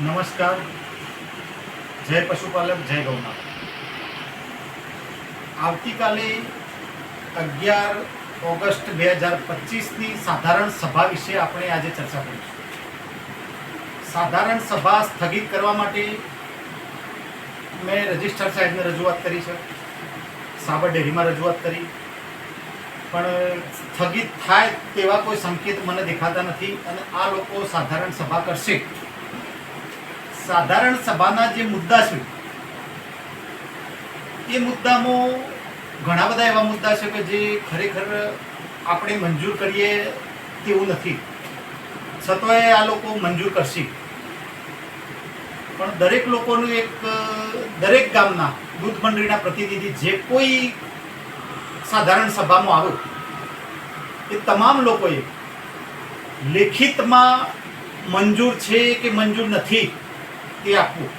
નમસ્કાર. જય પશુપાલક, જય ગૌમાતા. આવતીકાલે અગિયાર ઓગસ્ટ બે હજાર પચીસની સાધારણ સભા વિશે આપણે આજે ચર્ચા કરીશું. સાધારણ સભા સ્થગિત કરવા માટે મેં રજિસ્ટર સાહેબને રજૂઆત કરી છે. સાબર ડેરીમાં રજૂઆત કરી. પણ સ્થગિત થાય તેવા કોઈ સંકેત મને દેખાતા નથી અને આ લોકો સાધારણ સભા કરશે. સાધારણ સભાના જે મુદ્દા છે, એ મુદ્દામાં ઘણા બધા એવા મુદ્દા છે કે જે ખરેખર આપણે મંજૂર કરીએ તેવું નથી. છતાંય આ લોકો મંજૂર કરશે. પણ દરેક લોકોનું એક, દરેક ગામના દૂધ મંડળીના પ્રતિનિધિ જે કોઈ સાધારણ સભામાં આવ્યો એ તમામ લોકોએ લેખિતમાં મંજૂર છે કે મંજૂર નથી? તે આપવું.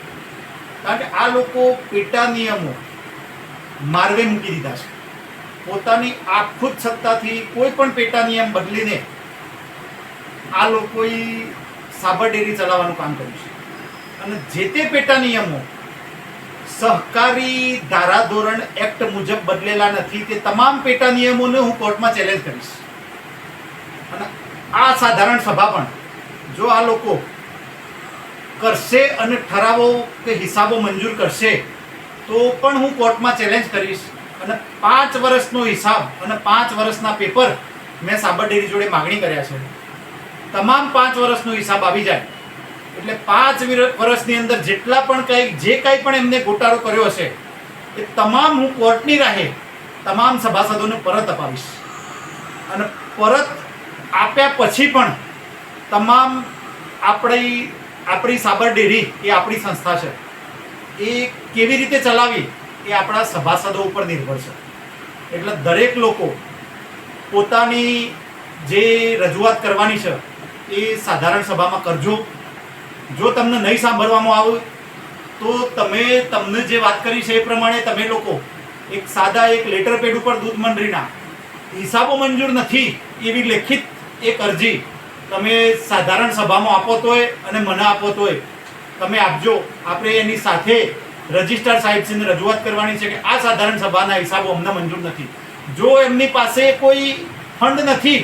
કારણ કે આ લોકો પેટા નિયમો માર્ગે મૂકી દીધા છે. પોતાની આખું જ સત્તાથી કોઈ પણ પેટા નિયમ બદલીને આ લોકોએ સાબર ડેરી ચલાવવાનું કામ કર્યું છે. અને જે તે પેટા નિયમો સહકારી ધારાધોરણ એક્ટ મુજબ બદલેલા નથી, તે તમામ પેટા નિયમોને હું કોર્ટમાં ચેલેન્જ કરીશ. અને આ સાધારણ સભા પણ જો આ લોકો કરશે અને ઠરાવો કે હિસાબો મંજૂર કરશે, તો પણ હું કોર્ટમાં ચેલેન્જ કરીશ. અને પાંચ વર્ષનો હિસાબ અને પાંચ વર્ષના પેપર મેં સાબર ડેરી જોડે માગણી કર્યા છે. તમામ પાંચ વર્ષનો હિસાબ આવી જાય. એટલે પાંચ વિર- વર્ષની અંદર જેટલા પણ કંઈ, જે કાંઈ પણ એમને ગોટાળો કર્યો હશે, એ તમામ હું કોર્ટની રાહે તમામ સભાસદોને પરત અપાવીશ. અને પરત આપ્યા પછી પણ તમામ આપણી આપણી સાબર ડેરી એ આપણી સંસ્થા છે. એ કેવી રીતે ચલાવી એ આપણા સભાસદો ઉપર નિર્ભર છે. એટલે દરેક લોકો પોતાની જે રજૂઆત કરવાની છે એ સાધારણ સભામાં કરજો. જો તમને નહીં સાંભળવામાં આવે તો તમે તમને જે વાત કરી છે એ પ્રમાણે તમે લોકો એક સાદા એક લેટર પેડ ઉપર દૂધ મંડળીના હિસાબો મંજૂર નથી એવી લેખિત એક અરજી તમે સાધારણ સભામાં આપો તોય અને મને આપો તોય. તમે આપજો. આપણે એની સાથે રજિસ્ટ્રાર સાહેબશ્રીને રજૂઆત કરવાની છે કે આ સાધારણ સભાના હિસાબો અમને મંજૂર નથી. જો એમની પાસે કોઈ ફંડ નથી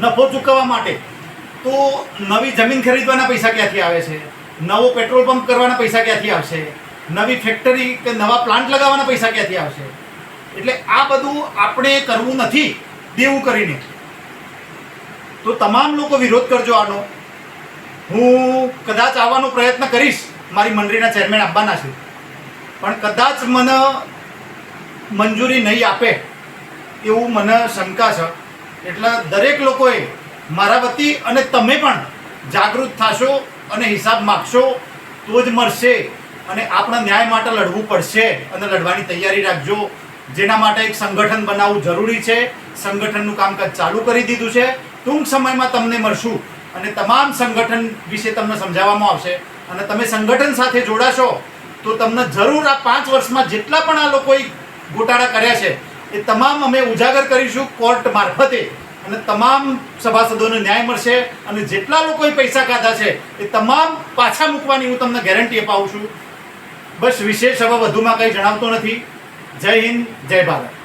નફો ચૂકવવા માટે, તો નવી જમીન ખરીદવાના પૈસા ક્યાંથી આવે છે? નવો પેટ્રોલ પંપ કરવાના પૈસા ક્યાંથી આવશે? નવી ફેક્ટરી કે નવા પ્લાન્ટ લગાવવાના પૈસા ક્યાંથી આવશે? એટલે આ બધું આપણે કરવું નથી, દેવું કરીને. તો તમામ લોકો વિરોધ કરજો આનો. હું કદાચ આવવાનો પ્રયત્ન કરીશ, મારી મંડળીના ચેરમેન આપવાના છે. પણ કદાચ મને મંજૂરી નહીં આપે એવું મને શંકા છે. એટલે દરેક લોકોએ મારા વતી અને તમે પણ જાગૃત થશો અને હિસાબ માગશો તો જ મળશે અને આપણા ન્યાય માટે લડવું પડશે અને લડવાની તૈયારી રાખજો. જેના માટે એક સંગઠન બનાવવું જરૂરી છે. સંગઠનનું કામકાજ ચાલુ કરી દીધું છે. ટૂંક સમયમાં તમને મળશું અને તમામ સંગઠન વિશે તમને સમજાવવામાં આવશે. અને તમે સંગઠન સાથે જોડાશો, તો તમને જરૂર આ પાંચ વર્ષમાં જેટલા પણ આ લોકોએ ગોટાળા કર્યા છે, એ તમામ અમે ઉજાગર કરીશું કોર્ટ મારફતે. અને તમામ સભાસદોને ન્યાય મળશે અને જેટલા લોકોએ પૈસા કાઢા છે, એ તમામ પાછા મૂકવાની હું તમને ગેરંટી અપાવું છું. બસ વિશેષ હવે વધુમાં કંઈ જણાવતો નથી. જય હિન્દ, જય ભારત.